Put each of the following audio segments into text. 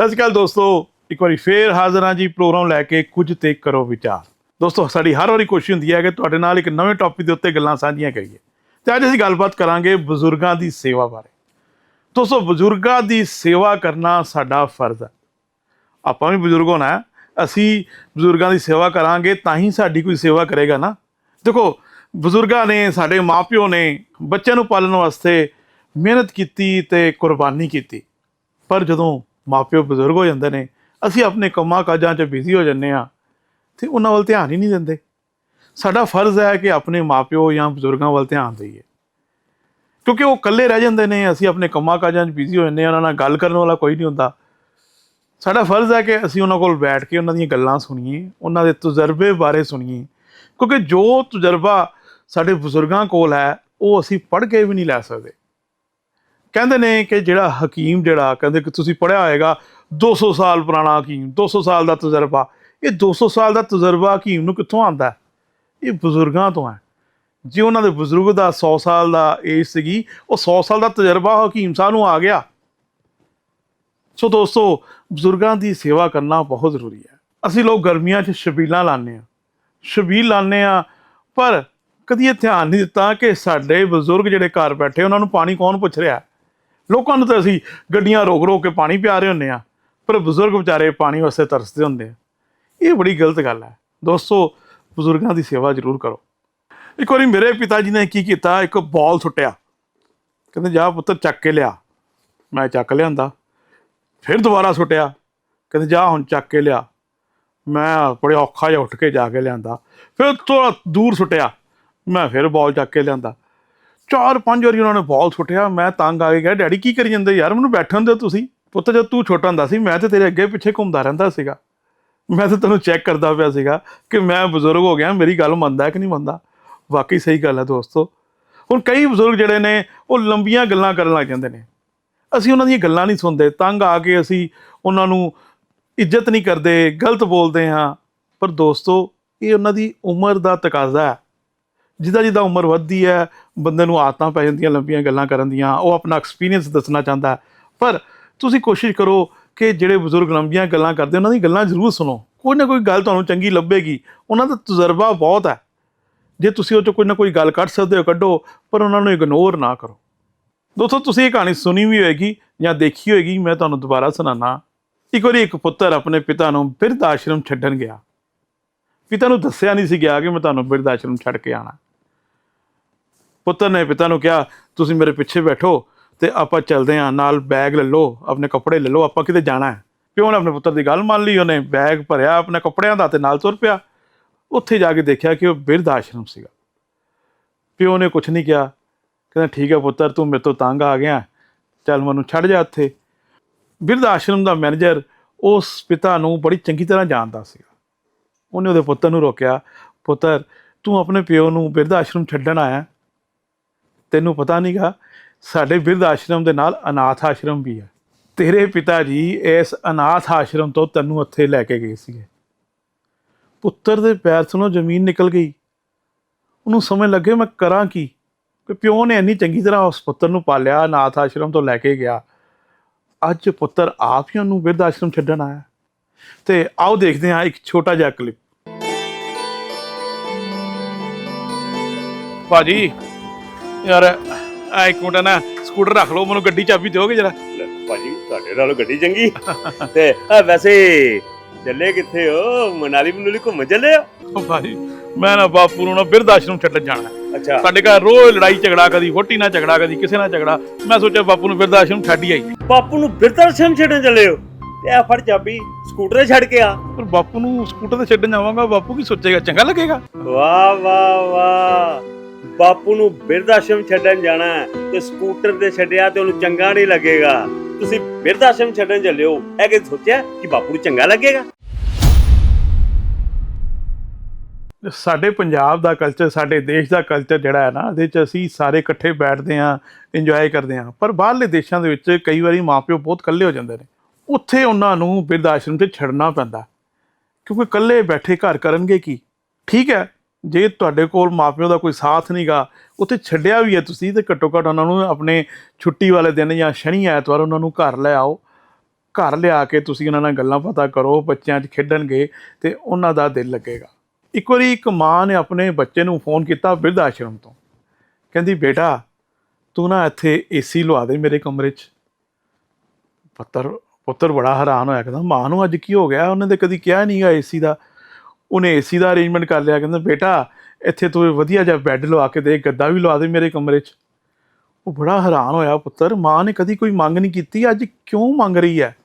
ਸਤਿ ਸ਼੍ਰੀ ਅਕਾਲ ਦੋਸਤੋ। ਇੱਕ ਵਾਰੀ ਫੇਰ ਹਾਜ਼ਰ ਹਾਂ ਜੀ ਪ੍ਰੋਗਰਾਮ ਲੈ ਕੇ ਕੁਝ ਤੇ ਕਰੋ ਵਿਚਾਰ। ਦੋਸਤੋ, ਸਾਡੀ ਹਰ ਵਾਰੀ ਕੋਸ਼ਿਸ਼ ਹੁੰਦੀ ਹੈ ਕਿ ਤੁਹਾਡੇ ਨਾਲ ਇੱਕ ਨਵੇਂ ਟੌਪਿਕ ਦੇ ਉੱਤੇ ਗੱਲਾਂ ਸਾਂਝੀਆਂ ਕਰੀਏ। ਤੇ ਅੱਜ ਅਸੀਂ ਗੱਲਬਾਤ ਕਰਾਂਗੇ ਬਜ਼ੁਰਗਾਂ ਦੀ ਸੇਵਾ ਬਾਰੇ। ਦੋਸਤੋ, ਬਜ਼ੁਰਗਾਂ ਦੀ ਸੇਵਾ ਕਰਨਾ ਸਾਡਾ ਫਰਜ਼ ਹੈ। ਆਪਾਂ ਵੀ ਬਜ਼ੁਰਗ ਹੋਣਾ ਹੈ। ਅਸੀਂ ਬਜ਼ੁਰਗਾਂ ਦੀ ਸੇਵਾ ਕਰਾਂਗੇ ਤਾਂ ਹੀ ਸਾਡੀ ਕੋਈ ਸੇਵਾ ਕਰੇਗਾ ਨਾ। ਦੇਖੋ, ਬਜ਼ੁਰਗਾਂ ਨੇ, ਸਾਡੇ ਮਾਪਿਓ ਨੇ ਬੱਚਿਆਂ ਨੂੰ ਪਾਲਣ ਵਾਸਤੇ ਮਿਹਨਤ ਕੀਤੀ ਤੇ ਕੁਰਬਾਨੀ ਕੀਤੀ। ਪਰ ਜਦੋਂ ਮਾਪਿਓ ਬਜ਼ੁਰਗ ਹੋ ਜਾਂਦੇ ਨੇ, ਅਸੀਂ ਆਪਣੇ ਕੰਮਾਂ ਕਾਜਾਂ 'ਚ ਬਿਜ਼ੀ ਹੋ ਜੰਨੇ ਆ ਤੇ ਉਹਨਾਂ ਵੱਲ ਧਿਆਨ ਹੀ ਨਹੀਂ ਦਿੰਦੇ। ਸਾਡਾ ਫਰਜ਼ ਹੈ ਕਿ ਆਪਣੇ ਮਾਪਿਓ ਜਾਂ ਬਜ਼ੁਰਗਾਂ ਵੱਲ ਧਿਆਨ ਦਈਏ। ਕਿਉਂਕਿ ਉਹ ਇਕੱਲੇ ਰਹਿ ਜਾਂਦੇ ਨੇ, ਅਸੀਂ ਆਪਣੇ ਕੰਮਾਂ ਕਾਜਾਂ 'ਚ ਬਿਜ਼ੀ ਹੋ ਜੰਨੇ ਆ ਉਹਨਾਂ ਨਾਲ ਗੱਲ ਕਰਨ ਵਾਲਾ ਕੋਈ ਨਹੀਂ ਹੁੰਦਾ। ਸਾਡਾ ਫਰਜ਼ ਹੈ ਕਿ ਅਸੀਂ ਉਹਨਾਂ ਕੋਲ ਬੈਠ ਕੇ ਉਹਨਾਂ ਦੀਆਂ ਗੱਲਾਂ ਸੁਣੀਏ, ਉਹਨਾਂ ਦੇ ਤਜਰਬੇ ਬਾਰੇ ਸੁਣੀਏ। ਕਿਉਂਕਿ ਜੋ ਤਜਰਬਾ ਸਾਡੇ ਬਜ਼ੁਰਗਾਂ ਕੋਲ ਹੈ, ਉਹ ਅਸੀਂ ਪੜ੍ਹ ਕੇ ਵੀ ਨਹੀਂ ਲੈ ਸਕਦੇ। ਕਹਿੰਦੇ ਨੇ ਕਿ ਜਿਹੜਾ ਹਕੀਮ ਜਿਹੜਾ, ਕਹਿੰਦੇ ਕਿ ਤੁਸੀਂ ਪੜਿਆ ਹੋਏਗਾ 200 ਸਾਲ ਪੁਰਾਣਾ ਹਕੀਮ 200 ਸਾਲ ਦਾ ਤਜਰਬਾ। ਇਹ 200 ਸਾਲ ਦਾ ਤਜਰਬਾ ਹਕੀਮ ਨੂੰ ਕਿੱਥੋਂ ਆਂਦਾ ਇਹ ਬਜ਼ੁਰਗਾਂ ਤੋਂ ਹੈ। ਜੇ ਉਹਨਾਂ ਦੇ ਬਜ਼ੁਰਗ ਦਾ 100 ਸਾਲ ਦਾ ਏਜ ਸੀਗੀ, ਉਹ 100 ਸਾਲ ਦਾ ਤਜਰਬਾ ਹਕੀਮ ਸਾਹਿਬ ਨੂੰ ਆ ਗਿਆ। ਸੋ ਦੋਸਤੋ, ਬਜ਼ੁਰਗਾਂ ਦੀ ਸੇਵਾ ਕਰਨਾ ਬਹੁਤ ਜ਼ਰੂਰੀ ਹੈ। ਅਸੀਂ ਲੋਕ ਗਰਮੀਆਂ 'ਚ ਸ਼ਬੀਲਾਂ ਲਾਉਂਦੇ ਆ ਸ਼ਬੀਲ ਲਾਉਂਦੇ ਆ ਪਰ ਕਦੀ ਇਹ ਧਿਆਨ ਨਹੀਂ ਦਿੱਤਾ ਕਿ ਸਾਡੇ ਬਜ਼ੁਰਗ ਜਿਹੜੇ ਘਰ ਬੈਠੇ, ਉਹਨਾਂ ਨੂੰ ਪਾਣੀ ਕੌਣ ਪੁੱਛ ਰਿਹਾ? ਲੋਕਾਂ ਨੂੰ ਤਾਂ ਅਸੀਂ ਗੱਡੀਆਂ ਰੋਕ ਰੋਕ ਕੇ ਪਾਣੀ ਪਿਆ ਰਹੇ ਹੁੰਦੇ ਆ ਪਰ ਬਜ਼ੁਰਗ ਵਿਚਾਰੇ ਪਾਣੀ ਵਾਸਤੇ ਤਰਸਦੇ ਹੁੰਦੇ ਆ। ਇਹ ਬੜੀ ਗਲਤ ਗੱਲ ਹੈ। ਦੋਸਤੋ, ਬਜ਼ੁਰਗਾਂ ਦੀ ਸੇਵਾ ਜ਼ਰੂਰ ਕਰੋ। ਇੱਕ ਵਾਰੀ ਮੇਰੇ ਪਿਤਾ ਜੀ ਨੇ ਕੀ ਕੀਤਾ, ਇੱਕ ਬਾਲ ਸੁੱਟਿਆ। ਕਹਿੰਦੇ, ਜਾ ਪੁੱਤਰ, ਚੱਕ ਕੇ ਲਿਆ। ਮੈਂ ਚੱਕ ਲਿਆਂਦਾ। ਫਿਰ ਦੁਬਾਰਾ ਸੁੱਟਿਆ। ਕਹਿੰਦੇ, ਜਾ ਹੁਣ ਚੱਕ ਕੇ ਲਿਆ। ਮੈਂ ਬੜੇ ਔਖਾ ਜਿਹਾ ਉੱਠ ਕੇ ਜਾ ਕੇ ਲਿਆਂਦਾ। ਫਿਰ ਥੋੜਾ ਦੂਰ ਸੁੱਟਿਆ। ਮੈਂ ਫਿਰ ਬਾਲ ਚੱਕ ਕੇ ਲਿਆਂਦਾ। ਚਾਰ ਪੰਜ ਵਾਰੀ ਉਹਨਾਂ ਨੇ ਬਾਲ ਸੁੱਟਿਆ, ਮੈਂ ਤੰਗ ਆ ਕੇ ਕਿਹਾ, ਡੈਡੀ, ਕੀ ਕਰੀ ਜਾਂਦੇ ਯਾਰ? ਮੈਨੂੰ ਬੈਠਣ ਦਿਓ ਤੁਸੀਂ। ਪੁੱਤ, ਜਦ ਤੂੰ ਛੋਟਾ ਹੁੰਦਾ ਸੀ, ਮੈਂ ਤੇ ਤੇਰੇ ਅੱਗੇ ਪਿੱਛੇ ਘੁੰਮਦਾ ਰਹਿੰਦਾ ਸੀਗਾ। ਮੈਂ ਤਾਂ ਤੈਨੂੰ ਚੈੱਕ ਕਰਦਾ ਪਿਆ ਸੀਗਾ ਕਿ ਮੈਂ ਬਜ਼ੁਰਗ ਹੋ ਗਿਆ, ਮੇਰੀ ਗੱਲ ਮੰਨਦਾ ਕਿ ਨਹੀਂ ਮੰਨਦਾ। ਵਾਕਈ ਸਹੀ ਗੱਲ ਹੈ ਦੋਸਤੋ। ਹੁਣ ਕਈ ਬਜ਼ੁਰਗ ਜਿਹੜੇ ਨੇ, ਉਹ ਲੰਬੀਆਂ ਗੱਲਾਂ ਕਰਨ ਲੱਗ ਜਾਂਦੇ ਨੇ। ਅਸੀਂ ਉਹਨਾਂ ਦੀਆਂ ਗੱਲਾਂ ਨਹੀਂ ਸੁਣਦੇ। ਤੰਗ ਆ ਕੇ ਅਸੀਂ ਉਹਨਾਂ ਨੂੰ ਇੱਜ਼ਤ ਨਹੀਂ ਕਰਦੇ, ਗਲਤ ਬੋਲਦੇ ਹਾਂ। ਪਰ ਦੋਸਤੋ, ਇਹ ਉਹਨਾਂ ਦੀ ਉਮਰ ਦਾ ਤਕਾਜ਼ਾ ਹੈ। ਜਿੱਦਾਂ ਜਿੱਦਾਂ ਉਮਰ ਵੱਧਦੀ ਹੈ ਬੰਦੇ ਨੂੰ ਆਦਤਾਂ ਪੈ ਜਾਂਦੀਆਂ, ਲੰਬੀਆਂ ਗੱਲਾਂ ਕਰਨ ਦੀਆਂ, ਉਹ ਆਪਣਾ ਐਕਸਪੀਰੀਅੰਸ ਦੱਸਣਾ ਚਾਹੁੰਦਾ ਪਰ ਤੁਸੀਂ ਕੋਸ਼ਿਸ਼ ਕਰੋ ਕਿ ਜਿਹੜੇ ਬਜ਼ੁਰਗ ਲੰਬੀਆਂ ਗੱਲਾਂ ਕਰਦੇ, ਉਹਨਾਂ ਦੀ ਗੱਲਾਂ ਜ਼ਰੂਰ ਸੁਣੋ। ਕੋਈ ਨਾ ਕੋਈ ਗੱਲ ਤੁਹਾਨੂੰ ਚੰਗੀ ਲੱਭੇਗੀ। ਉਹਨਾਂ ਦਾ ਤਜਰਬਾ ਬਹੁਤ ਹੈ। ਜੇ ਤੁਸੀਂ ਉਹ ਚੋਂ ਕੋਈ ਨਾ ਕੋਈ ਗੱਲ ਕੱਢ ਸਕਦੇ ਹੋ, ਕੱਢੋ, ਪਰ ਉਹਨਾਂ ਨੂੰ ਇਗਨੋਰ ਨਾ ਕਰੋ। ਦੋਸਤੋ, ਤੁਸੀਂ ਇਹ ਕਹਾਣੀ ਸੁਣੀ ਵੀ ਹੋਏਗੀ ਜਾਂ ਦੇਖੀ ਹੋਏਗੀ, ਮੈਂ ਤੁਹਾਨੂੰ ਦੁਬਾਰਾ ਸੁਣਾਣਾ ਇੱਕ ਵਾਰੀ ਇੱਕ ਪੁੱਤਰ ਆਪਣੇ ਪਿਤਾ ਨੂੰ ਬਿਰਧ ਆਸ਼ਰਮ ਛੱਡਣ ਗਿਆ। ਪਿਤਾ ਨੂੰ ਦੱਸਿਆ ਨਹੀਂ ਸੀ ਗਿਆ ਕਿ ਮੈਂ ਤੁਹਾਨੂੰ ਬਿਰਧ ਆਸ਼ਰਮ ਛੱਡ ਕੇ ਆਣਾ ਪੁੱਤਰ ਨੇ ਪਿਤਾ ਨੂੰ ਕਿਹਾ, ਤੁਸੀਂ ਮੇਰੇ ਪਿੱਛੇ ਬੈਠੋ ਤੇ ਆਪਾਂ ਚੱਲਦੇ ਹਾਂ, ਨਾਲ ਬੈਗ ਲੈ ਲਓ, ਆਪਣੇ ਕੱਪੜੇ ਲੈ ਲਓ, ਆਪਾਂ ਕਿਤੇ ਜਾਣਾ ਹੈ। ਪਿਓ ਨੇ ਆਪਣੇ ਪੁੱਤਰ ਦੀ ਗੱਲ ਮੰਨ ਲਈ, ਉਹਨੇ ਬੈਗ ਭਰਿਆ ਆਪਣੇ ਕੱਪੜਿਆਂ ਦਾ ਤੇ ਨਾਲ ਤੁਰ ਪਿਆ। ਉੱਥੇ ਜਾ ਕੇ ਦੇਖਿਆ ਕਿ ਉਹ ਬਿਰਧ ਆਸ਼ਰਮ ਸੀਗਾ। ਪਿਓ ਨੇ ਕੁਝ ਨਹੀਂ ਕਿਹਾ। ਕਹਿੰਦਾ, ਠੀਕ ਹੈ ਪੁੱਤਰ, ਤੂੰ ਮੇਰੇ ਤੋਂ ਤੰਗ ਆ ਗਿਆ। ਚੱਲ ਮੈਨੂੰ ਛੱਡ ਜਾ ਇੱਥੇ ਬਿਰਧ ਆਸ਼ਰਮ ਦਾ ਮੈਨੇਜਰ ਉਸ ਪਿਤਾ ਨੂੰ ਬੜੀ ਚੰਗੀ ਤਰ੍ਹਾਂ ਜਾਣਦਾ ਸੀਗਾ। ਉਹਨੇ ਉਹਦੇ ਪੁੱਤਰ ਨੂੰ ਰੋਕਿਆ, ਪੁੱਤਰ, ਤੂੰ ਆਪਣੇ ਪਿਓ ਨੂੰ ਬਿਰਧ ਆਸ਼ਰਮ ਛੱਡਣ ਆਇਆ। ਤੈਨੂੰ ਪਤਾ ਨਹੀਂਗਾ ਸਾਡੇ ਬਿਰਧ ਆਸ਼ਰਮ ਦੇ ਨਾਲ ਅਨਾਥ ਆਸ਼ਰਮ ਵੀ ਹੈ। ਤੇਰੇ ਪਿਤਾ ਜੀ ਇਸ ਅਨਾਥ ਆਸ਼ਰਮ ਤੋਂ ਤੈਨੂੰ ਉੱਥੇ ਲੈ ਕੇ ਗਏ ਸੀਗੇ। ਪੁੱਤਰ ਦੇ ਪੈਰ ਤੋਂ ਜ਼ਮੀਨ ਨਿਕਲ ਗਈ। ਉਹਨੂੰ ਸਮਝ ਲੱਗੇ ਮੈਂ ਕਰਾਂ ਕੀ? ਕਿ ਪਿਓ ਨੇ ਇੰਨੀ ਚੰਗੀ ਤਰ੍ਹਾਂ ਉਸ ਪੁੱਤਰ ਨੂੰ ਪਾਲਿਆ, ਅਨਾਥ ਆਸ਼ਰਮ ਤੋਂ ਲੈ ਕੇ ਗਿਆ। ਅੱਜ ਪੁੱਤਰ ਆਪ ਹੀ ਉਹਨੂੰ ਬਿਰਧ ਆਸ਼ਰਮ ਛੱਡਣ ਆਇਆ। ਤੇ ਆਓ ਦੇਖਦੇ ਹਾਂ ਇੱਕ ਛੋਟਾ ਜਿਹਾ ਕਲਿੱਪ ਭਾਜੀ ਯਾਰ ਆ ਇੱਕ ਮਿੰਟ ਨਾ ਸਕੂਟਰ ਰੱਖ ਲਓ ਮੈਨੂੰ ਗੱਡੀ ਚਾਬੀ ਦਿਓਗੇ ਜਰਾ। ਲੈ, ਭਾਜੀ ਤੁਹਾਡੇ ਨਾਲੋਂ ਗੱਡੀ ਚੰਗੀ। ਤੇ ਆ ਵੈਸੇ ਚੱਲੇ ਕਿੱਥੇ ਹੋ? ਮਨਾਲੀ ਮਨੂਲੀ ਘੁੰਮਣ ਚੱਲੇ ਹੋ? ਉਹ ਭਾਜੀ ਮੈਂ ਨਾ ਬਾਪੂ ਨੂੰ ਨਾ ਬਿਰਧ ਆਸ਼ਰਮ ਛੱਡਣ ਜਾਣਾ ਹੈ। ਅੱਛਾ। ਸਾਡੇ ਘਰ ਰੋਜ਼ ਲੜਾਈ ਝਗੜਾ ਕਦੀ ਵੋਟੀ ਨਾਲ ਝਗੜਾ ਕਦੀ ਕਿਸੇ ਨਾਲ ਝਗੜਾ। ਮੈਂ ਸੋਚਿਆ ਬਾਪੂ ਨੂੰ ਬਿਰਧ ਆਸ਼ਰਮ ਛੱਡ ਹੀ ਆਈ ਬਾਪੂ ਨੂੰ ਬਿਰਦਾਸ਼ਮ ਛੱਡਣ ਚੱਲੇ ਹੋ? ਤੇ ਆ ਫੜ ਚਾਬੀ ਸਕੂਟਰ ਛੱਡ ਕੇ ਆ। ਪਰ ਬਾਪੂ ਨੂੰ ਸਕੂਟਰ ਤੇ ਛੱਡਣ ਜਾਵਾਂਗਾ ਬਾਪੂ ਕੀ ਸੋਚੇਗਾ? ਚੰਗਾ ਲੱਗੇਗਾ। ਵਾਹ ਵਾਹ ਵਾਹ। ਬਾਪੂ ਨੂੰ ਬਿਰਦਾਸ਼ਮ ਛੱਡਣ ਜਾਣਾ ਹੈ ਤੇ ਸਕੂਟਰ ਤੇ ਛੱਡਿਆ ਤੇ ਉਹਨੂੰ ਚੰਗਾ ਨਹੀਂ ਲੱਗੇਗਾ। ਤੁਸੀਂ ਬਿਰਦਾਸ਼ਮ ਛੱਡਣ ਚੱਲਿਓ। ਇਹ ਕਿ ਸੋਚਿਆ ਕਿ ਬਾਪੂ ਨੂੰ ਚੰਗਾ ਲੱਗੇਗਾ? ਸਾਡੇ ਪੰਜਾਬ ਦਾ ਕਲਚਰ ਸਾਡੇ ਦੇਸ਼ ਦਾ ਕਲਚਰ ਜਿਹੜਾ ਹੈ ਨਾ, ਇਹਦੇ ਚ ਅਸੀਂ ਸਾਰੇ ਇਕੱਠੇ ਬੈਠਦੇ ਆਂ ਇੰਜੋਏ ਕਰਦੇ ਆਂ ਪਰ ਬਾਹਰਲੇ ਦੇਸ਼ਾਂ ਦੇ ਵਿੱਚ ਕਈ ਵਾਰੀ ਮਾਪਿਓ ਬਹੁਤ ਇਕੱਲੇ ਹੋ ਜਾਂਦੇ ਨੇ। ਉੱਥੇ ਉਹਨਾਂ ਨੂੰ ਬਿਰਧ ਆਸ਼ਰਮ ਤੇ ਛੱਡਣਾ ਪੈਂਦਾ। ਕਿਉਂਕਿ ਇਕੱਲੇ ਬੈਠੇ ਘਰ ਕਰਨਗੇ ਕੀ? ਠੀਕ ਹੈ ਜੇ ਤੁਹਾਡੇ ਕੋਲ ਮਾਪਿਓ ਦਾ ਕੋਈ ਸਾਥ ਨਹੀਂਗਾ, ਉੱਥੇ ਛੱਡਿਆ ਵੀ ਹੈ ਤੁਸੀਂ ਤੇ ਘੱਟੋ ਘੱਟ ਉਹਨਾਂ ਨੂੰ ਆਪਣੇ ਛੁੱਟੀ ਵਾਲੇ ਦਿਨ ਜਾਂ ਸ਼ਨੀ ਐਤਵਾਰ ਉਹਨਾਂ ਨੂੰ ਘਰ ਲੈ ਆਓ। ਘਰ ਲਿਆ ਕੇ ਤੁਸੀਂ ਉਹਨਾਂ ਨਾਲ ਗੱਲਾਂ ਪਤਾ ਕਰੋ, ਬੱਚਿਆਂ 'ਚ ਖੇਡਣਗੇ ਤੇ ਉਹਨਾਂ ਦਾ ਦਿਲ ਲੱਗੇਗਾ। ਇੱਕ ਵਾਰੀ ਇੱਕ ਮਾਂ ਨੇ ਆਪਣੇ ਬੱਚੇ ਨੂੰ ਫੋਨ ਕੀਤਾ ਬਿਰਧ ਆਸ਼ਰਮ ਤੋਂ। ਕਹਿੰਦੀ, ਬੇਟਾ, ਤੂੰ ਨਾ ਇੱਥੇ ਏਸੀ ਲਵਾ ਦੇ ਮੇਰੇ ਕਮਰੇ 'ਚ। ਪੁੱਤਰ ਪੁੱਤਰ ਬੜਾ ਹੈਰਾਨ ਹੋਇਆ, ਕਹਿੰਦਾ, ਮਾਂ ਨੂੰ ਅੱਜ ਕੀ ਹੋ ਗਿਆ? ਉਹਨੇ ਤਾਂ ਕਦੀ ਕਿਹਾ ਨਹੀਂਗਾ ਏਸੀ ਦਾ। ਉਹਨੇ ਏਸੀ ਦਾ ਅਰੇਂਜਮੈਂਟ ਕਰ ਲਿਆ, ਕਹਿੰਦਾ, ਬੇਟਾ, ਇੱਥੇ ਤੂੰ ਵਧੀਆ ਜਿਹਾ ਬੈੱਡ ਲਵਾ ਕੇ ਦੇ, ਗੱਦਾ ਵੀ ਲਵਾ ਦੇ ਮੇਰੇ ਕਮਰੇ 'ਚ। ਉਹ ਬੜਾ ਹੈਰਾਨ ਹੋਇਆ ਪੁੱਤਰ, ਮਾਂ ਨੇ ਕਦੀ ਕੋਈ ਮੰਗ ਨਹੀਂ ਕੀਤੀ, ਅੱਜ ਕਿਉਂ ਮੰਗ ਰਹੀ ਹੈ?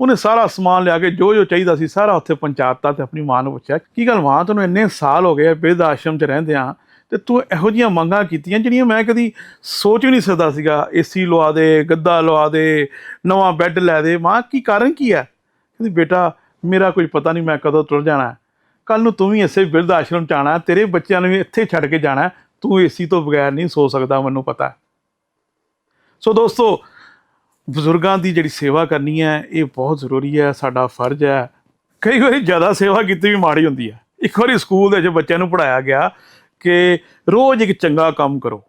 ਉਹਨੇ ਸਾਰਾ ਸਮਾਨ ਲਿਆ ਕੇ, ਜੋ ਜੋ ਚਾਹੀਦਾ ਸੀ, ਸਾਰਾ ਉੱਥੇ ਪਹੁੰਚਾਤਾ ਤੇ ਆਪਣੀ ਮਾਂ ਨੂੰ ਪੁੱਛਿਆ, ਕੀ ਗੱਲ ਮਾਂ, ਤੈਨੂੰ ਇੰਨੇ ਸਾਲ ਹੋ ਗਏ ਆ, ਬਿਰਧ ਆਸ਼ਰਮ 'ਚ ਰਹਿੰਦੇ ਆ ਤੇ ਤੂੰ ਇਹੋ ਜੀਆਂ ਮੰਗਾਂ ਕੀਤੀਆਂ, ਜਿਹੜੀਆਂ ਮੈਂ ਕਦੀ ਸੋਚ ਵੀ ਨਹੀਂ ਸਕਦਾ ਸੀਗਾ? ਏਸੀ ਲਵਾ ਦੇ, ਗੱਦਾ ਲਵਾ ਦੇ, ਨਵਾਂ ਬੈੱਡ ਲੈ ਦੇ। ਮਾਂ, ਕੀ ਕਾਰਨ ਕੀ ਹੈ? ਕਹਿੰਦੀ, ਬੇਟਾ, ਮੇਰਾ ਕੋਈ ਪਤਾ ਨਹੀਂ ਮੈਂ ਕਦੋਂ ਤੁਰ ਜਾਣਾ ਕੱਲ ਨੂੰ ਤੂੰ ਵੀ ਇਸੇ ਬਿਰਧ ਆਸ਼ਰਮ ਚ ਆਣਾ ਤੇਰੇ ਬੱਚਿਆਂ ਨੂੰ ਵੀ ਇੱਥੇ ਛੱਡ ਕੇ ਜਾਣਾ ਹੈ। ਤੂੰ ਏਸੀ ਤੋਂ ਬਗੈਰ ਨਹੀਂ ਸੋ ਸਕਦਾ, ਮੈਨੂੰ ਪਤਾ। ਸੋ ਦੋਸਤੋ, ਬਜ਼ੁਰਗਾਂ ਦੀ ਜਿਹੜੀ ਸੇਵਾ ਕਰਨੀ ਹੈ, ਇਹ ਬਹੁਤ ਜ਼ਰੂਰੀ ਹੈ, ਸਾਡਾ ਫਰਜ਼ ਹੈ। ਕਈ ਵਾਰੀ ਜ਼ਿਆਦਾ ਸੇਵਾ ਕੀਤੀ ਵੀ ਮਾੜੀ ਹੁੰਦੀ ਹੈ। ਇੱਕ ਵਾਰੀ ਸਕੂਲ ਦੇ ਵਿੱਚ ਬੱਚਿਆਂ ਨੂੰ ਪੜਾਇਆ ਗਿਆ ਕਿ ਰੋਜ਼ ਇੱਕ ਚੰਗਾ ਕੰਮ ਕਰੋ।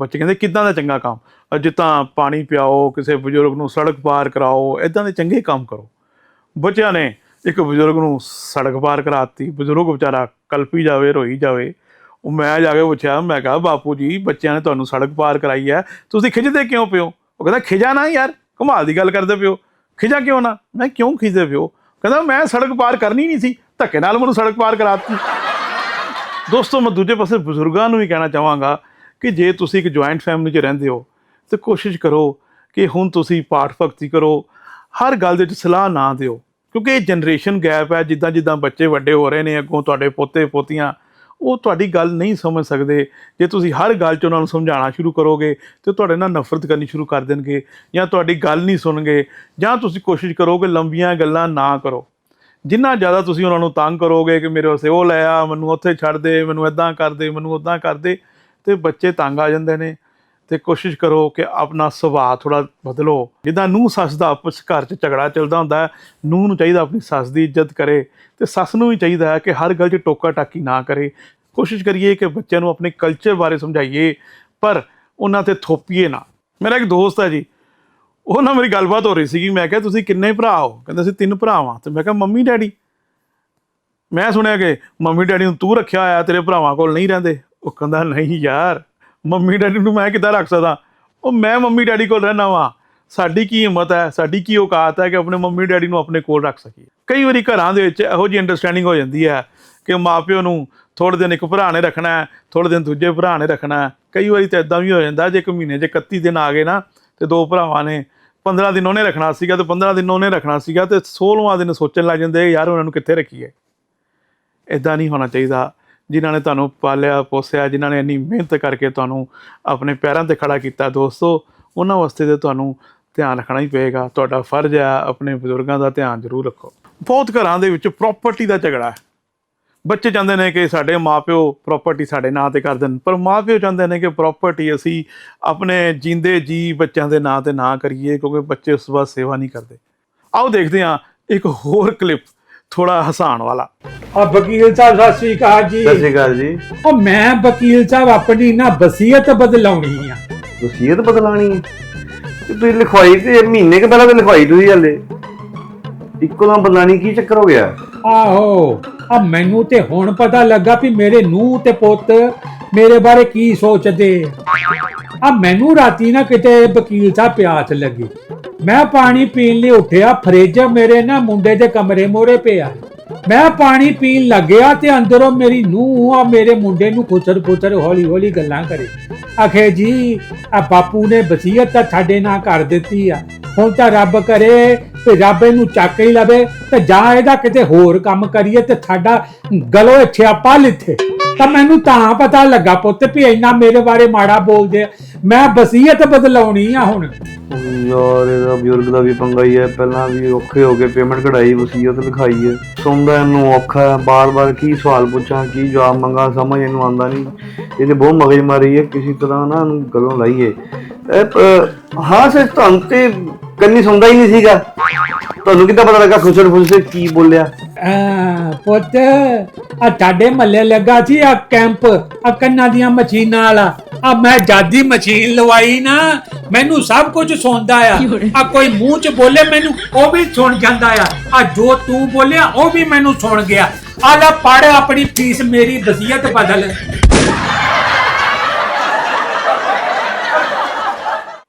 ਬੱਚੇ ਕਹਿੰਦੇ, ਕਿੱਦਾਂ ਦਾ ਚੰਗਾ ਕੰਮ? ਅੱਜ ਤਾਂ ਪਾਣੀ ਪਿਆਓ, ਕਿਸੇ ਬਜ਼ੁਰਗ ਨੂੰ ਸੜਕ ਪਾਰ ਕਰਾਓ ਇਦਾਂ ਦੇ ਚੰਗੇ ਕੰਮ ਕਰੋ। ਬੱਚਿਆਂ ਨੇ ਇੱਕ ਬਜ਼ੁਰਗ ਨੂੰ ਸੜਕ ਪਾਰ ਕਰਾਤੀ, ਬਜ਼ੁਰਗ ਵਿਚਾਰਾ ਕਲਪੀ ਜਾਵੇ, ਰੋਈ ਜਾਵੇ। ਉਹ ਮੈਂ ਜਾ ਕੇ ਪੁੱਛਿਆ, ਮੈਂ ਕਿਹਾ, ਬਾਪੂ ਜੀ, ਬੱਚਿਆਂ ਨੇ ਤੁਹਾਨੂੰ ਸੜਕ ਪਾਰ ਕਰਾਈ ਹੈ। ਤੁਸੀਂ ਖਿਜਦੇ ਕਿਉਂ ਪਿਓ? ਉਹ ਕਹਿੰਦਾ, ਖਿਜਾ ਨਾ ਯਾਰ, ਕਮਾਲ ਦੀ ਗੱਲ ਕਰਦੇ ਪਿਓ। ਖਿਜਾ ਕਿਉਂ ਨਾ? ਮੈਂ ਕਿਉਂ ਖਿਜਦੇ ਪਿਓ? ਕਹਿੰਦਾ, ਮੈਂ ਸੜਕ ਪਾਰ ਕਰਨੀ ਨਹੀਂ ਸੀ। ਧੱਕੇ ਨਾਲ ਮੈਨੂੰ ਸੜਕ ਪਾਰ ਕਰਾਤੀ। ਦੋਸਤੋ, ਮੈਂ ਦੂਜੇ ਪਾਸੇ ਬਜ਼ੁਰਗਾਂ ਨੂੰ ਵੀ ਕਹਿਣਾ ਚਾਹਾਂਗਾ ਕਿ ਜੇ ਤੁਸੀਂ ਇੱਕ ਜੁਆਇੰਟ ਫੈਮਿਲੀ 'ਚ ਰਹਿੰਦੇ ਹੋ, ਤੇ ਕੋਸ਼ਿਸ਼ ਕਰੋ ਕਿ ਹੁਣ ਤੁਸੀਂ ਪਾਠ ਭਗਤੀ ਕਰੋ। ਹਰ ਗੱਲ ਦੇ ਵਿੱਚ ਸਲਾਹ ਨਾ ਦਿਓ। ਕਿਉਂਕਿ ਇਹ ਜਨਰੇਸ਼ਨ ਗੈਪ ਹੈ, ਜਿੱਦਾਂ ਜਿੱਦਾਂ ਬੱਚੇ ਵੱਡੇ ਹੋ ਰਹੇ ਨੇ, ਅੱਗੋਂ ਤੁਹਾਡੇ ਪੋਤੇ ਪੋਤੀਆਂ, ਉਹ ਤੁਹਾਡੀ ਗੱਲ ਨਹੀਂ ਸਮਝ ਸਕਦੇ। ਜੇ ਤੁਸੀਂ ਹਰ ਗੱਲ 'ਚ ਉਹਨਾਂ ਨੂੰ ਸਮਝਾਉਣਾ ਸ਼ੁਰੂ ਕਰੋਗੇ, ਤੇ ਤੁਹਾਡੇ ਨਾਲ ਨਫ਼ਰਤ ਕਰਨੀ ਸ਼ੁਰੂ ਕਰ ਦੇਣਗੇ, ਜਾਂ ਤੁਹਾਡੀ ਗੱਲ ਨਹੀਂ ਸੁਣਨਗੇ, ਜਾਂ ਤੁਸੀਂ ਕੋਸ਼ਿਸ਼ ਕਰੋਗੇ ਲੰਬੀਆਂ ਗੱਲਾਂ ਨਾ ਕਰੋ। ਜਿੰਨਾ ਜ਼ਿਆਦਾ ਤੁਸੀਂ ਉਹਨਾਂ ਨੂੰ ਤੰਗ ਕਰੋਗੇ ਕਿ ਮੇਰੇ ਵਾਸਤੇ ਉਹ ਲੈ ਆ, ਮੈਨੂੰ ਉੱਥੇ ਛੱਡ ਦੇ, ਮੈਨੂੰ ਇਦਾਂ ਕਰ ਦੇ, ਮੈਨੂੰ ਉਦਾਂ ਕਰ ਦੇ, ਤੇ ਬੱਚੇ ਤੰਗ ਆ ਜਾਂਦੇ ਨੇ। ਤੇ ਕੋਸ਼ਿਸ਼ ਕਰੋ ਕਿ ਆਪਣਾ ਸੁਭਾਅ ਥੋੜਾ ਬਦਲੋ। ਜਿੱਦਾਂ ਨੂੰਹ ਸੱਸ ਦਾ ਆਪਸ ਘਰ 'ਚ ਝਗੜਾ ਚੱਲਦਾ ਹੁੰਦਾ ਹੈ, ਨੂੰਹ ਨੂੰ ਚਾਹੀਦਾ ਆਪਣੀ ਸੱਸ ਦੀ ਇੱਜ਼ਤ ਕਰੇ ਤੇ ਸੱਸ ਨੂੰ ਵੀ ਚਾਹੀਦਾ ਹੈ ਕਿ ਹਰ ਗੱਲ 'ਚ ਟੋਕਾ ਟਾਕੀ ਨਾ ਕਰੇ। ਕੋਸ਼ਿਸ਼ ਕਰੀਏ ਕਿ ਬੱਚਿਆਂ ਨੂੰ ਆਪਣੇ ਕਲਚਰ ਬਾਰੇ ਸਮਝਾਈਏ, ਪਰ ਉਹਨਾਂ ਤੇ ਥੋਪੀਏ ਨਾ। ਮੇਰਾ ਇੱਕ ਦੋਸਤ ਹੈ ਜੀ, ਉਹ ਨਾਲ ਮੇਰੀ ਗੱਲਬਾਤ ਹੋ ਰਹੀ ਸੀਗੀ, ਮੈਂ ਕਿਹਾ, ਤੁਸੀਂ ਕਿੰਨੇ ਭਰਾ ਹੋ? ਕਹਿੰਦਾ, ਅਸੀਂ ਤਿੰਨ ਭਰਾ ਵਾਂ। ਤੇ ਮੈਂ ਕਿਹਾ, ਮੰਮੀ, ਡੈਡੀ? ਮੈਂ ਸੁਣਿਆ ਕਿ, ਮੰਮੀ, ਡੈਡੀ ਨੂੰ ਤੂੰ ਰੱਖਿਆ ਹੋਇਆ, ਤੇਰੇ ਭਰਾਵਾਂ ਕੋਲ ਨਹੀਂ ਰਹਿੰਦੇ। ਉਹ ਕਹਿੰਦਾ, ਨਹੀਂ ਯਾਰ ਮੰਮੀ ਡੈਡੀ ਨੂੰ ਮੈਂ ਕਿੱਦਾਂ ਰੱਖ ਸਕਦਾ? ਉਹ ਮੈਂ ਮੰਮੀ ਡੈਡੀ ਕੋਲ ਰਹਿਣਾ ਵਾਂ। ਸਾਡੀ ਕੀ ਹਿੰਮਤ ਹੈ? ਸਾਡੀ ਕੀ ਔਕਾਤ ਹੈ ਕਿ ਆਪਣੇ ਮੰਮੀ ਡੈਡੀ ਨੂੰ ਆਪਣੇ ਕੋਲ ਰੱਖ ਸਕੀਏ? ਕਈ ਵਾਰੀ ਘਰਾਂ ਦੇ ਵਿੱਚ ਇਹੋ ਜਿਹੀ ਅੰਡਰਸਟੈਂਡਿੰਗ ਹੋ ਜਾਂਦੀ ਹੈ ਕਿ ਮਾਪਿਓ ਨੂੰ ਥੋੜੇ ਦਿਨ ਇੱਕ ਭਰਾ ਨੇ ਰੱਖਣਾ ਹੈ ਥੋੜੇ ਦਿਨ ਦੂਜੇ ਭਰਾ ਨੇ ਰੱਖਣਾ ਕਈ ਵਾਰੀ ਤਾਂ ਇਦਾਂ ਵੀ ਹੋ ਜਾਂਦਾ ਜੇ ਇੱਕ ਮਹੀਨੇ 'ਚ 31 ਦਿਨ ਆ ਗਏ ਨਾ ਤੇ ਦੋ ਭਰਾਵਾਂ ਨੇ 15 ਦਿਨ ਉਹਨੇ ਰੱਖਣਾ ਸੀਗਾ ਤੇ 15 ਦਿਨ ਉਹਨੇ ਰੱਖਣਾ ਸੀਗਾ ਤੇ 16ਵਾਂ ਦਿਨ ਸੋਚਣ ਲੱਗ ਜਾਂਦੇ ਯਾਰ ਉਹਨਾਂ ਨੂੰ ਕਿੱਥੇ ਰੱਖੀਏ? ਇਦਾਂ ਨਹੀਂ ਹੋਣਾ ਚਾਹੀਦਾ। ਜਿਨ੍ਹਾਂ ਨੇ ਤੁਹਾਨੂੰ ਪਾਲਿਆ, ਪੋਸਿਆ, ਜਿਨ੍ਹਾਂ ਨੇ ਇੰਨੀ ਮਿਹਨਤ ਕਰਕੇ ਤੁਹਾਨੂੰ ਆਪਣੇ ਪੈਰਾਂ ਤੇ ਖੜਾ ਕੀਤਾ, ਦੋਸਤੋ, ਉਹਨਾਂ ਵਾਸਤੇ ਤੇ ਤੁਹਾਨੂੰ ਧਿਆਨ ਰੱਖਣਾ ਹੀ ਪਏਗਾ। ਤੁਹਾਡਾ ਫਰਜ਼ ਹੈ, ਆਪਣੇ ਬਜ਼ੁਰਗਾਂ ਦਾ ਧਿਆਨ ਜ਼ਰੂਰ ਰੱਖੋ। ਬਹੁਤ ਘਰਾਂ ਦੇ ਵਿੱਚ ਪ੍ਰਾਪਰਟੀ ਦਾ ਝਗੜਾ ਹੈ। ਬੱਚੇ ਚਾਹੁੰਦੇ ਨੇ ਕਿ ਸਾਡੇ ਮਾਪਿਓ ਪ੍ਰਾਪਰਟੀ ਸਾਡੇ ਨਾਂ ਤੇ ਕਰ ਦੇਣ, ਪਰ ਮਾਪਿਓ ਚਾਹੁੰਦੇ ਨੇ ਕਿ ਪ੍ਰਾਪਰਟੀ ਅਸੀਂ ਆਪਣੇ ਜਿੰਦੇ ਜੀ ਬੱਚਿਆਂ ਦੇ ਨਾਂ ਤੇ ਨਾ ਕਰੀਏ, ਕਿਉਂਕਿ ਬੱਚੇ ਉਸ ਤੋਂ ਬਾਅਦ ਸੇਵਾ ਨਹੀਂ ਕਰਦੇ। ਆਓ ਦੇਖਦੇ ਹਾਂ ਇੱਕ ਹੋਰ ਕਲਿੱਪ ਥੋੜਾ ਹਸਾਨ ਵਾਲਾ। ਆ ਵਕੀਲ ਸਾਹਿਬ ਸਤਿ ਸ੍ਰੀ ਅਕਾਲ ਜੀ। ਸਤਿ ਸ਼੍ਰੀ ਅਕਾਲ ਜੀ। ਉਹ ਮੈਂ ਵਕੀਲ ਸਾਹਿਬ ਆਪਣੀ ਨਾ ਵਸੀਅਤ ਬਦਲਾਉਣੀ ਆ। ਵਸੀਅਤ ਬਦਲਾਣੀ ਹੈ ਤੇ ਤੁਸੀਂ ਲਿਖਵਾਈ ਤੇ ਮਹੀਨੇ ਕੁ ਪਹਿਲਾਂ ਤੇ ਲਿਖਵਾਈ ਤੁਸੀਂ ਹਲੇ। ਇੱਕੋ ਦਮ ਬਦਲਾਣੀ ਕੀ ਚੱਕਰ ਹੋ ਗਿਆ? ਆਹੋ ਆ ਮੈਨੂੰ ਤੇ ਹੁਣ ਪਤਾ ਲੱਗਾ ਵੀ ਮੇਰੇ ਨੂੰਹ ਤੇ ਪੁੱਤ ਮੇਰੇ ਬਾਰੇ ਕੀ ਸੋਚਦੇ ਆ ਮੈਨੂੰ ਰਾਤੀ ਨਾ ਕਿਤੇ ਵਕੀਲ ਸਾਹਿਬ ਪਿਆਸ ਲੱਗੀ। ਮੈਂ ਪਾਣੀ ਪੀਣ ਲਈ ਉੱਠਿਆ, ਫਰਿੱਜ ਮੇਰੇ ਨਾ ਮੁੰਡੇ ਦੇ ਕਮਰੇ ਮੋਰੇ ਪਿਆ। ਮੈਂ ਪਾਣੀ ਪੀਣ ਲੱਗਿਆ ਤੇ ਅੰਦਰੋਂ ਮੇਰੀ ਨੂੰਹ ਆ, ਮੇਰੇ ਮੁੰਡੇ ਨੂੰ ਖੁਚਰ ਖੁਚਰ ਹੌਲੀ ਹੌਲੀ ਗੱਲਾਂ ਕਰੇ। ਆਖੇ ਜੀ, ਆ ਬਾਪੂ ਨੇ ਵਸੀਅਤ ਤਾਂ ਸਾਡੇ ਨਾਲ ਕਰ ਦਿੱਤੀ ਆ। ਹੁਣ ਤਾਂ ਰੱਬ ਕਰੇ ਤੇ ਰੱਬ ਇਹਨੂੰ ਚੱਕ ਹੀ ਲਵੇ ਤੇ ਜਾਂ ਇਹਦਾ ਕਿਤੇ ਹੋਰ ਕੰਮ ਕਰੀਏ ਤੇ ਸਾਡਾ ਗਲੋ ਇੱਥੇ ਪਲ ਇੱਥੇ ਤਾਂ ਮੈਨੂੰ ਤਾਂ ਪਤਾ ਲੱਗਾ ਪੁੱਤ ਵੀ ਇੰਨਾ ਮੇਰੇ ਬਾਰੇ ਮਾੜਾ ਬੋਲਦੇ ਆ। ਮੈਂ ਵਸੀਅਤ ਬਦਲਾਉਣੀ ਆ ਹੁਣ। ਯਾਰ, ਇਹਦਾ ਬਜ਼ੁਰਗ ਦਾ ਵੀ ਪੰਗਾ ਹੀ ਹੈ। ਪਹਿਲਾਂ ਵੀ ਔਖੇ ਹੋ ਕੇ ਪੇਮੈਂਟ ਕਢਾਈ, ਵਸੀਅਤ ਲਿਖਾਈ ਹੈ। ਸੁਣਦਾ ਇਹਨੂੰ ਔਖਾ ਹੈ। ਬਾਰ-ਬਾਰ ਕੀ ਸਵਾਲ ਪੁੱਛਾਂ, ਕੀ ਜਵਾਬ ਮੰਗਾ, ਸਮਝ ਇਹਨੂੰ ਆਉਂਦਾ ਨਹੀਂ। ਇਹਦੇ ਬਹੁਤ ਮਗਜ ਮਾਰੀ ਹੈ। ਕਿਸੇ ਤਰ੍ਹਾਂ ਨਾ ਇਹਨੂੰ ਗਲੋਂ ਲਾਈਏ। ਇਹ ਪ- ਹਾਂ ਸੱਚ ਤੁਹਾਨੂੰ ਤੇ ਕੰਨੀ ਸੁਣਦਾ ਹੀ ਨਹੀਂ ਸੀਗਾ। ਤੁਹਾਨੂੰ ਕਿੱਦਾਂ ਪਤਾ ਲੱਗਾ ਖੁਸ਼ਰ ਖੁਸ਼ਰ ਕੀ ਬੋਲਿਆ? ਆ ਪੁੱਤ ਆ ਤੁਹਾਡੇ ਮੱਲੇ ਲੱਗਾ ਸੀ ਆ ਕੈਂਪ ਆ ਕੰਨਾਂ ਦੀਆਂ ਮਸ਼ੀਨਾਂ ਵਾਲਾ। ਆ ਮੈਂ ਜਾਦੀ ਮਸ਼ੀਨ ਲਵਾਈ ਨਾ ਮੈਨੂੰ ਸਭ ਕੁਝ ਸੁਣਦਾ ਆ। ਆ ਕੋਈ ਮੂੰਹ 'ਚ ਬੋਲੇ ਮੈਨੂੰ ਉਹ ਵੀ ਸੁਣ ਜਾਂਦਾ ਆ। ਆ ਜੋ ਤੂੰ ਬੋਲਿਆ ਉਹ ਵੀ ਮੈਨੂੰ ਸੁਣ ਗਿਆ। ਆ ਲੈ ਪੜ ਆਪਣੀ ਫੀਸ ਮੇਰੀ ਵਸੀਅਤ ਬਦਲ।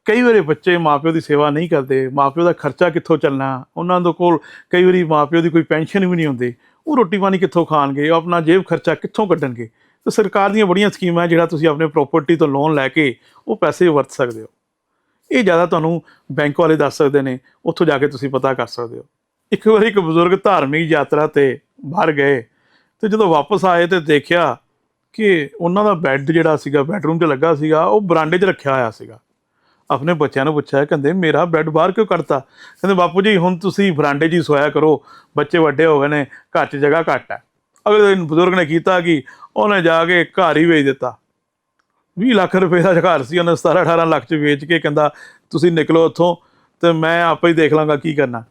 ਕਈ ਵਾਰੀ ਬੱਚੇ ਮਾਪਿਓ ਦੀ ਸੇਵਾ ਨਹੀਂ ਕਰਦੇ, ਮਾਪਿਓ ਦਾ ਖਰਚਾ ਕਿੱਥੋਂ ਚੱਲਣਾ? ਉਹਨਾਂ ਦੇ ਕੋਲ ਕਈ ਵਾਰੀ ਮਾਪਿਓ ਦੀ ਕੋਈ ਪੈਨਸ਼ਨ ਵੀ ਨਹੀਂ ਹੁੰਦੀ। ਉਹ ਰੋਟੀ ਪਾਣੀ ਕਿੱਥੋਂ ਖਾਣਗੇ? ਉਹ ਆਪਣਾ ਜੇਬ ਖਰਚਾ ਕਿੱਥੋਂ ਕੱਢਣਗੇ? ਤੇ ਸਰਕਾਰ ਦੀਆਂ ਬੜੀਆਂ ਸਕੀਮਾਂ ਜਿਹੜਾ ਤੁਸੀਂ ਆਪਣੇ ਪ੍ਰਾਪਰਟੀ ਤੋਂ ਲੋਨ ਲੈ ਕੇ ਉਹ ਪੈਸੇ ਵਰਤ ਸਕਦੇ ਹੋ। ਇਹ ਜ਼ਿਆਦਾ ਤੁਹਾਨੂੰ ਬੈਂਕ ਵਾਲੇ ਦੱਸ ਸਕਦੇ ਨੇ, ਉੱਥੋਂ ਜਾ ਕੇ ਤੁਸੀਂ ਪਤਾ ਕਰ ਸਕਦੇ ਹੋ। ਇੱਕ ਵਾਰੀ ਇੱਕ ਬਜ਼ੁਰਗ ਧਾਰਮਿਕ ਯਾਤਰਾ ਤੇ ਬਾਹਰ ਗਏ, ਤੇ ਜਦੋਂ ਵਾਪਸ ਆਏ ਤੇ ਦੇਖਿਆ ਕਿ ਉਹਨਾਂ ਦਾ ਬੈੱਡ ਜਿਹੜਾ ਸੀਗਾ ਬੈਡਰੂਮ 'ਚ ਲੱਗਾ ਸੀਗਾ, ਉਹ ਬਰਾਂਡੇ 'ਚ ਰੱਖਿਆ ਹੋਇਆ ਸੀਗਾ। ਆਪਣੇ ਬੱਚਿਆਂ ਨੂੰ ਪੁੱਛਿਆ, ਕਹਿੰਦੇ ਮੇਰਾ ਬੈੱਡ ਬਾਹਰ ਕਿਉਂ ਕੱਢਤਾ? ਕਹਿੰਦੇ ਬਾਪੂ ਜੀ, ਹੁਣ ਤੁਸੀਂ ਬਰਾਂਡੇ 'ਚ ਹੀ ਸੋਇਆ ਕਰੋ, ਬੱਚੇ ਵੱਡੇ ਹੋ ਗਏ ਨੇ, ਘਰ 'ਚ ਜਗ੍ਹਾ ਘੱਟ ਹੈ। ਅਗਲੇ ਦਿਨ ਬਜ਼ੁਰਗ ਨੇ ਕੀਤਾ ਕਿ? ਉਹਨੇ ਜਾ ਕੇ ਘਰ ਹੀ ਵੇਚ ਦਿੱਤਾ। 20 ਲੱਖ ਰੁਪਏ ਦਾ ਘਰ ਸੀ, ਉਹਨੇ 17 18 ਲੱਖ 'ਚ ਵੇਚ ਕੇ ਕਹਿੰਦਾ, ਤੁਸੀਂ ਨਿਕਲੋ ਉੱਥੋਂ ਤੇ ਮੈਂ ਆਪੇ ਹੀ ਦੇਖ ਲਾਂਗਾ ਕੀ ਕਰਨਾ।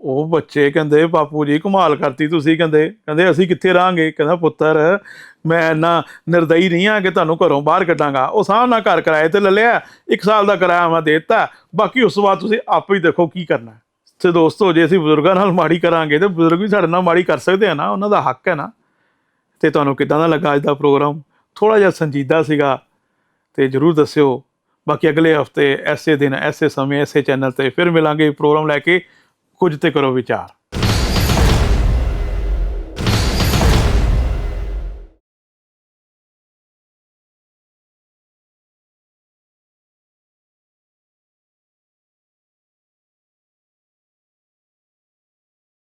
ਉਹ ਬੱਚੇ ਕਹਿੰਦੇ, ਬਾਪੂ ਜੀ, ਕਮਾਲ ਕਰਤੀ ਤੁਸੀਂ ਕਹਿੰਦੇ। ਕਹਿੰਦੇ, ਅਸੀਂ ਕਿੱਥੇ ਰਾਂਗੇ ਕਹਿੰਦਾ, ਪੁੱਤਰ, ਮੈਂ ਨਾ ਨਿਰਦਈ ਨਹੀਂ ਆ ਕਿ ਤੁਹਾਨੂੰ ਘਰੋਂ ਬਾਹਰ ਕੱਢਾਂਗਾ। ਉਹ ਸਾਹ ਨਾਲ ਘਰ ਕਿਰਾਏ ਤੇ ਲੈ ਲਿਆ, ਇੱਕ ਸਾਲ ਦਾ ਕਿਰਾਇਆ ਮੈਂ ਦੇ ਦਿੱਤਾ। ਬਾਕੀ ਉਸ ਤੋਂ ਬਾਅਦ ਤੁਸੀਂ ਆਪੇ ਹੀ ਦੇਖੋ ਕੀ ਕਰਨਾ ਹੈ। ਤੇ ਦੋਸਤੋ, ਜੇ ਅਸੀਂ ਬਜ਼ੁਰਗਾਂ ਨਾਲ ਮਾੜੀ ਕਰਾਂਗੇ, ਤੇ ਬਜ਼ੁਰਗ ਵੀ ਸਾਡੇ ਨਾਲ ਮਾੜੀ ਕਰ ਸਕਦੇ ਆ ਨਾ, ਉਹਨਾਂ ਦਾ ਹੱਕ ਹੈ ਨਾ। ਤੇ ਤੁਹਾਨੂੰ ਕਿਦਾਂ ਦਾ ਲੱਗਾ ਅੱਜ ਦਾ ਪ੍ਰੋਗਰਾਮ? ਥੋੜਾ ਜਿਹਾ ਸੰਜੀਦਾ ਸੀਗਾ, ਤੇ ਜਰੂਰ ਦੱਸਿਓ। ਬਾਕੀ ਅਗਲੇ ਹਫ਼ਤੇ ਐਸੇ ਦਿਨ, ਐਸੇ ਸਮੇਂ, ਐਸੇ ਚੈਨਲ ਤੇ ਫਿਰ ਮਿਲਾਂਗੇ ਪ੍ਰੋਗਰਾਮ ਲੈ ਕੇ। ਕੁਝ ਤੇ ਕਰੋ ਵਿਚਾਰ।